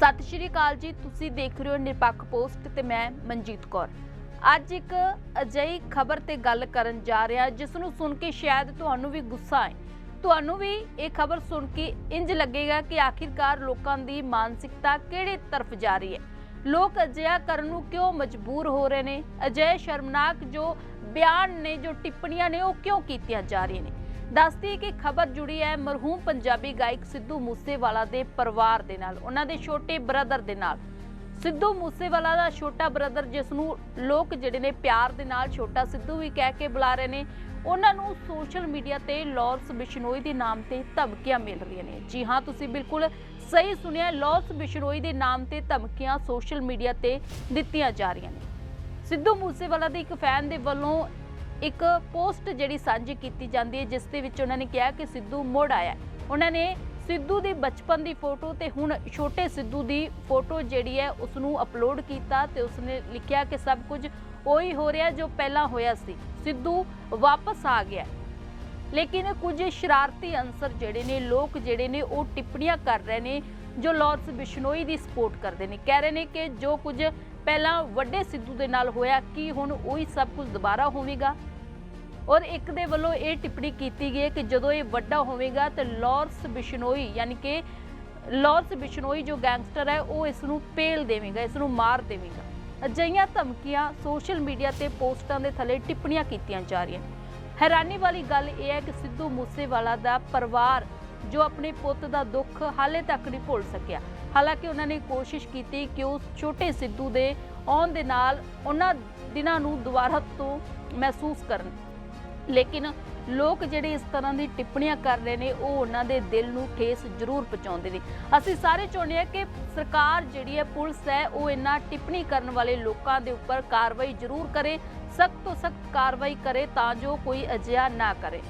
ਸਤਿ ਸ਼੍ਰੀ ਅਕਾਲ ਜੀ, ਤੁਸੀਂ ਦੇਖ ਰਹੇ ਹੋ ਨਿਰਪੱਖ ਪੋਸਟ ਤੇ ਮੈਂ ਮਨਜੀਤ ਕੌਰ। ਅੱਜ ਇੱਕ ਅਜਿਹੀ ਖਬਰ ਤੇ ਗੱਲ ਕਰਨ ਜਾ ਰਿਹਾ, ਜਿਸ ਨੂੰ ਸੁਣ ਕੇ ਸ਼ਾਇਦ ਤੁਹਾਨੂੰ ਵੀ ਗੁੱਸਾ ਆਏ। ਤੁਹਾਨੂੰ ਵੀ ਇਹ ਖਬਰ ਸੁਣ ਕੇ ਇੰਜ ਲੱਗੇਗਾ ਕਿ ਆਖਿਰਕਾਰ ਲੋਕਾਂ ਦੀ ਮਾਨਸਿਕਤਾ ਕਿਹੜੇ ਤਰਫ ਜਾ ਰਹੀ ਹੈ? ਲੋਕ ਅਜਿਹਾ ਕਰਨ ਨੂੰ ਕਿਉਂ ਮਜਬੂਰ ਹੋ ਰਹੇ ਨੇ? ਅਜਿਹੇ ਸ਼ਰਮਨਾਕ ਜੋ ਬਿਆਨ ਨੇ, ਜੋ ਟਿੱਪਣੀਆਂ ਨੇ, ਉਹ ਕਿਉਂ ਕੀਤੀਆਂ ਜਾ ਰਹੀਆਂ ਨੇ? ਦੱਸਦੀ ਕਿ ਖਬਰ ਜੁੜੀ ਹੈ ਮਰਹੂਮ ਪੰਜਾਬੀ ਗਾਇਕ ਸਿੱਧੂ ਮੂਸੇਵਾਲਾ ਦੇ ਪਰਿਵਾਰ ਦੇ ਨਾਲ, ਉਹਨਾਂ ਦੇ ਛੋਟੇ ਬ੍ਰਦਰ ਦੇ ਨਾਲ। ਸਿੱਧੂ ਮੂਸੇਵਾਲਾ ਦਾ ਛੋਟਾ ਬ੍ਰਦਰ, ਜਿਸ ਨੂੰ ਲੋਕ ਜਿਹੜੇ ਨੇ ਪਿਆਰ ਦੇ ਨਾਲ ਛੋਟਾ ਸਿੱਧੂ ਵੀ ਕਹਿ ਕੇ ਬੁਲਾ ਰਹੇ ਨੇ, ਉਹਨਾਂ ਨੂੰ ਸੋਸ਼ਲ ਮੀਡੀਆ ਤੇ ਲਾਰੈਂਸ ਬਿਸ਼ਨੋਈ ਦੇ ਨਾਮ ਤੇ ਧਮਕੀਆਂ ਮਿਲ ਰਹੀਆਂ ਨੇ। ਜੀ ਹਾਂ, ਤੁਸੀਂ ਬਿਲਕੁਲ ਸਹੀ ਸੁਣਿਆ, ਲਾਰੈਂਸ ਬਿਸ਼ਨੋਈ ਦੇ ਨਾਮ ਤੇ ਧਮਕੀਆਂ ਸੋਸ਼ਲ ਮੀਡੀਆ ਤੇ ਦਿੱਤੀਆਂ ਜਾ ਰਹੀਆਂ ਨੇ। ਸਿੱਧੂ ਮੂਸੇਵਾਲਾ ਦੇ ਇੱਕ ਫੈਨ ਦੇ ਵੱਲੋਂ ਇੱਕ ਪੋਸਟ ਜਿਹੜੀ ਸਾਂਝੀ ਕੀਤੀ ਜਾਂਦੀ ਹੈ, ਜਿਸ ਦੇ ਵਿੱਚ ਉਹਨਾਂ ਨੇ ਕਿਹਾ ਕਿ ਸਿੱਧੂ ਮੁੜ ਆਇਆ ਉਹਨਾਂ ਨੇ ਸਿੱਧੂ ਦੀ ਬਚਪਨ ਦੀ ਫੋਟੋ ਤੇ ਹੁਣ ਛੋਟੇ ਸਿੱਧੂ ਦੀ ਫੋਟੋ ਜਿਹੜੀ ਹੈ ਉਸ ਨੂੰ ਅਪਲੋਡ ਕੀਤਾ ਤੇ ਉਸਨੇ ਲਿਖਿਆ ਕਿ ਸਭ ਕੁਝ ਉਹੀ ਹੋ ਰਿਹਾ ਜੋ ਪਹਿਲਾਂ ਹੋਇਆ ਸੀ। ਸਿੱਧੂ ਵਾਪਸ ਆ ਗਿਆ ਲੇਕਿਨ ਕੁਝ ਸ਼ਰਾਰਤੀ ਅੰਸਰ ਜਿਹੜੇ ਨੇ, ਲੋਕ ਜਿਹੜੇ ਨੇ, ਉਹ ਟਿੱਪਣੀਆਂ ਕਰ ਰਹੇ ਨੇ, ਜੋ ਲਾਰੈਂਸ ਬਿਸ਼ਨੋਈ ਦੀ ਸਪੋਰਟ ਕਰਦੇ ਨੇ। ਕਹਿ ਰਹੇ ਨੇ ਕਿ ਜੋ ਕੁਝ ਪਹਿਲਾਂ ਵੱਡੇ ਸਿੱਧੂ ਦੇ ਨਾਲ ਹੋਇਆ, ਕੀ ਹੁਣ ਉਹੀ ਸਭ ਕੁਝ ਦੁਬਾਰਾ ਹੋਵੇਗਾ? ਔਰ ਇੱਕ ਦੇ ਵੱਲੋਂ ਇਹ ਟਿੱਪਣੀ ਕੀਤੀ ਗਈ ਹੈ ਕਿ ਜਦੋਂ ਇਹ ਵੱਡਾ ਹੋਵੇਗਾ ਤਾਂ ਲਾਰੈਂਸ ਬਿਸ਼ਨੋਈ, ਯਾਨੀ ਕਿ ਲਾਰੈਂਸ ਬਿਸ਼ਨੋਈ ਜੋ ਗੈਂਗਸਟਰ ਹੈ, ਉਹ ਇਸ ਨੂੰ ਪੇਲ ਦੇਵੇਗਾ ਇਸ ਨੂੰ ਮਾਰ ਦੇਵੇਗਾ। ਅਜਿਹੀਆਂ ਧਮਕੀਆਂ ਸੋਸ਼ਲ ਮੀਡੀਆ ਤੇ ਪੋਸਟਾਂ ਦੇ ਥੱਲੇ ਟਿੱਪਣੀਆਂ ਕੀਤੀਆਂ ਜਾ ਰਹੀਆਂ ਹੈਰਾਨੀ ਵਾਲੀ ਗੱਲ ਇਹ ਹੈ ਕਿ ਸਿੱਧੂ ਮੂਸੇਵਾਲਾ ਦਾ ਪਰਿਵਾਰ ਜੋ ਆਪਣੇ ਪੁੱਤ ਦਾ ਦੁੱਖ ਹਾਲੇ ਤੱਕ ਨਹੀਂ ਭੁੱਲ ਸਕਿਆ। ਹਾਲਾਂਕਿ ਉਹਨਾਂ ਨੇ ਕੋਸ਼ਿਸ਼ ਕੀਤੀ ਕਿ ਉਹ ਛੋਟੇ ਸਿੱਧੂ ਦੇ ਆਉਣ ਦੇ ਨਾਲ ਉਹਨਾਂ ਦਿਨਾਂ ਨੂੰ ਦੁਬਾਰਾ ਤੋਂ ਮਹਿਸੂਸ ਕਰਨ। ਲੇਕਿਨ ਲੋਕ ਜਿਹੜੇ ਇਸ ਤਰ੍ਹਾਂ ਦੀ ਟਿੱਪਣੀਆਂ ਕਰ ਰਹੇ ਨੇ, ਉਹ ਉਹਨਾਂ ਦੇ ਦਿਲ ਨੂੰ ਠੇਸ ਜ਼ਰੂਰ ਪਹੁੰਚਾਉਂਦੇ ਨੇ। ਅਸੀਂ ਸਾਰੇ ਚਾਹੁੰਦੇ ਹਾਂ ਕਿ ਸਰਕਾਰ ਜਿਹੜੀ ਹੈ, ਪੁਲਿਸ ਹੈ, ਉਹ ਇਹਨਾਂ ਟਿੱਪਣੀ ਕਰਨ ਵਾਲੇ ਲੋਕਾਂ ਦੇ ਉੱਪਰ ਕਾਰਵਾਈ ਜ਼ਰੂਰ ਕਰੇ, ਸਖਤ ਤੋਂ ਸਖਤ ਕਾਰਵਾਈ ਕਰੇ ਤਾਂ ਜੋ ਕੋਈ ਅਜਿਹਾ ਨਾ ਕਰੇ।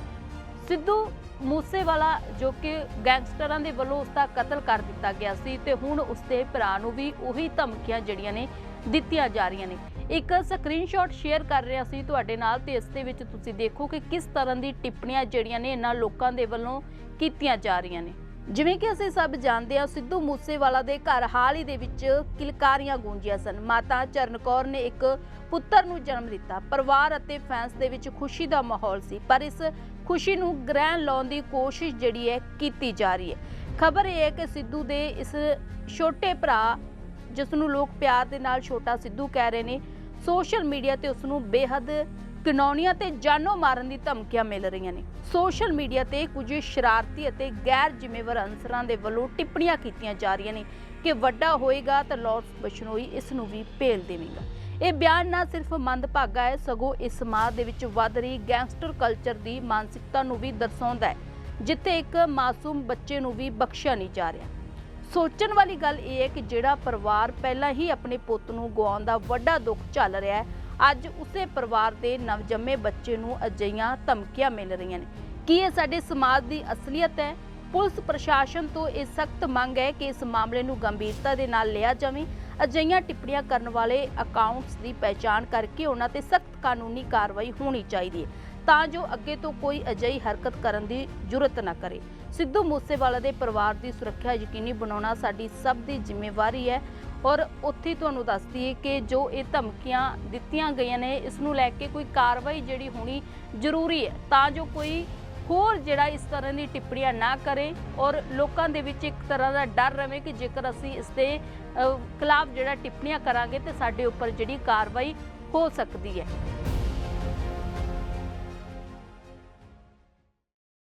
ਸਿੱਧੂ ਮੂਸੇਵਾਲਾ, ਜੋ ਕਿ ਗੈਂਗਸਟਰਾਂ ਦੇ ਵੱਲੋਂ ਉਸ ਦਾ ਕਤਲ ਕਰ ਦਿੱਤਾ ਗਿਆ ਸੀ, ਤੇ ਹੁਣ ਉਸ ਦੇ ਭਰਾ ਨੂੰ ਵੀ ਉਹੀ ਧਮਕੀਆਂ ਜਿਹੜੀਆਂ ਨੇ ਦਿੱਤੀਆਂ ਜਾ ਰਹੀਆਂ ਨੇ। ਇੱਕ ਸਕਰੀਨਸ਼ਾਟ ਸ਼ੇਅਰ ਕਰ ਰਿਹਾ ਸੀ ਤੁਹਾਡੇ ਨਾਲ ਤੇ ਇਸ ਦੇ ਵਿੱਚ ਤੁਸੀਂ ਦੇਖੋ ਕਿ ਕਿਸ ਤਰ੍ਹਾਂ ਦੀ ਟਿੱਪਣੀਆਂ ਜਿਹੜੀਆਂ ਨੇ ਇਹਨਾਂ ਲੋਕਾਂ ਦੇ ਵੱਲੋਂ ਕੀਤੀਆਂ ਜਾ ਰਹੀਆਂ ਨੇ। ਜਿਵੇਂ ਕਿ ਅਸੀਂ ਸਭ ਜਾਣਦੇ ਹਾਂ, ਸਿੱਧੂ ਮੂਸੇਵਾਲਾ ਦੇ ਘਰ ਹਾਲ ਹੀ ਦੇ ਵਿੱਚ ਕਿਲਕਾਰੀਆਂ ਗੂੰਜੀਆਂ ਸਨ। ਮਾਤਾ ਚਰਨ ਕੌਰ ਨੇ ਇੱਕ ਪੁੱਤਰ ਨੂੰ ਜਨਮ ਦਿੱਤਾ। ਪਰਿਵਾਰ ਅਤੇ ਫੈਨਸ ਦੇ ਵਿੱਚ ਖੁਸ਼ੀ ਦਾ ਮਾਹੌਲ ਸੀ, ਪਰ ਇਸ ਖੁਸ਼ੀ ਨੂੰ ਗ੍ਰਹਿਣ ਲਾਉਣ ਦੀ ਕੋਸ਼ਿਸ਼ ਜਿਹੜੀ ਹੈ ਕੀਤੀ ਜਾ ਰਹੀ ਹੈ। ਖਬਰ ਇਹ ਹੈ ਕਿ ਸਿੱਧੂ ਦੇ ਇਸ ਛੋਟੇ ਭਰਾ ਜਿਸ ਨੂੰ ਲੋਕ ਪਿਆਰ ਦੇ ਨਾਲ ਛੋਟਾ ਸਿੱਧੂ ਕਹਿ ਰਹੇ ਨੇ ਸੋਸ਼ਲ ਮੀਡੀਆ ਤੇ ਉਸ ਨੂੰ ਬੇਹੱਦ ਕਿਨੌਨੀਆਂ ਤੇ ਜਾਨੋਂ ਮਾਰਨ ਦੀ ਧਮਕੀਆਂ ਮਿਲ ਰਹੀਆਂ ਨੇ। ਸੋਸ਼ਲ ਮੀਡੀਆ ਤੇ ਕੁਝ ਸ਼ਰਾਰਤੀ ਅਤੇ ਗੈਰ ਜ਼ਿੰਮੇਵਾਰ ਅਨਸਰਾਂ ਦੇ ਵੱਲੋਂ ਟਿੱਪਣੀਆਂ ਕੀਤੀਆਂ ਜਾ ਰਹੀਆਂ ਨੇ ਕਿ ਵੱਡਾ ਹੋਏਗਾ ਤਾਂ ਲਾਰੈਂਸ ਬਿਸ਼ਨੋਈ ਇਸ ਨੂੰ ਵੀ ਭੇਲ ਦੇਵੇਗਾ। ਇਹ ਬਿਆਨ ਨਾ ਸਿਰਫ ਮੰਦਭਾਗਾ ਹੈ, ਸਗੋਂ ਇਸ ਸਮਾਜ ਦੇ ਵਿੱਚ ਵੱਧ ਰਹੀ ਗੈਂਗਸਟਰ ਕਲਚਰ ਦੀ ਮਾਨਸਿਕਤਾ ਨੂੰ ਵੀ ਦਰਸਾਉਂਦਾ ਹੈ, ਜਿੱਥੇ ਇੱਕ ਮਾਸੂਮ ਬੱਚੇ ਨੂੰ ਵੀ ਬਖਸ਼ਿਆ ਨਹੀਂ ਜਾ ਰਿਹਾ। ਸੋਚਣ ਵਾਲੀ ਗੱਲ ਇਹ ਹੈ ਕਿ ਜਿਹੜਾ ਪਰਿਵਾਰ ਪਹਿਲਾਂ ਹੀ ਆਪਣੇ ਪੁੱਤ ਨੂੰ ਗਵਾਉਣ ਦਾ ਵੱਡਾ ਦੁੱਖ ਚੱਲ ਰਿਹਾ ਹੈ, ਅੱਜ ਉਸੇ ਪਰਿਵਾਰ ਦੇ ਨਵਜੰਮੇ ਬੱਚੇ ਨੂੰ ਅਜਿਹੀਆਂ ਧਮਕੀਆਂ ਮਿਲ ਰਹੀਆਂ ਨੇ। ਕੀ ਇਹ ਸਾਡੇ ਸਮਾਜ ਦੀ ਅਸਲੀਅਤ ਹੈ? ਪੁਲਿਸ ਪ੍ਰਸ਼ਾਸਨ ਤੋਂ ਇਹ ਸਖਤ ਮੰਗ ਹੈ ਕਿ ਇਸ ਮਾਮਲੇ ਨੂੰ ਗੰਭੀਰਤਾ ਦੇ ਨਾਲ ਲਿਆ ਜਾਵੇ। ਅਜਿਹੀਆਂ ਟਿੱਪਣੀਆਂ ਕਰਨ ਵਾਲੇ ਅਕਾਊਂਟਸ ਦੀ ਪਹਿਚਾਣ ਕਰਕੇ ਉਹਨਾਂ ਤੇ ਸਖਤ ਕਾਨੂੰਨੀ ਕਾਰਵਾਈ ਹੋਣੀ ਚਾਹੀਦੀ ਹੈ। ਤਾਂ ਜੋ ਅੱਗੇ ਤੋਂ ਕੋਈ ਅਜਿਹੀ ਹਰਕਤ ਕਰਨ ਦੀ ਜੁਰਤ ਨਾ ਕਰੇ। ਸਿੱਧੂ ਮੂਸੇਵਾਲਾ ਦੇ ਪਰਿਵਾਰ ਦੀ ਸੁਰੱਖਿਆ ਯਕੀਨੀ ਬਣਾਉਣਾ ਸਾਡੀ ਸਭ ਦੀ ਜ਼ਿੰਮੇਵਾਰੀ ਹੈ ਔਰ ਉੱਥੇ ਤੁਹਾਨੂੰ ਦੱਸਦੀ ਦਈਏ ਕਿ ਜੋ ਇਹ ਧਮਕੀਆਂ ਦਿੱਤੀਆਂ ਗਈਆਂ ਨੇ, ਇਸ ਨੂੰ ਲੈ ਕੇ ਕੋਈ ਕਾਰਵਾਈ ਜਿਹੜੀ ਹੋਣੀ ਜ਼ਰੂਰੀ ਹੈ ਤਾਂ ਜੋ ਕੋਈ ਹੋਰ ਜਿਹੜਾ ਇਸ ਤਰ੍ਹਾਂ ਦੀ ਟਿੱਪਣੀਆਂ ਨਾ ਕਰੇ ਔਰ ਲੋਕਾਂ ਦੇ ਵਿੱਚ ਇੱਕ ਤਰ੍ਹਾਂ ਦਾ ਡਰ ਰਵੇ ਕਿ ਜੇਕਰ ਅਸੀਂ ਇਸ ਦੇ ਖਿਲਾਫ ਜਿਹੜਾ ਟਿੱਪਣੀਆਂ ਕਰਾਂਗੇ ਤੇ ਸਾਡੇ ਉੱਪਰ ਜਿਹੜੀ ਕਾਰਵਾਈ ਹੋ ਸਕਦੀ ਹੈ।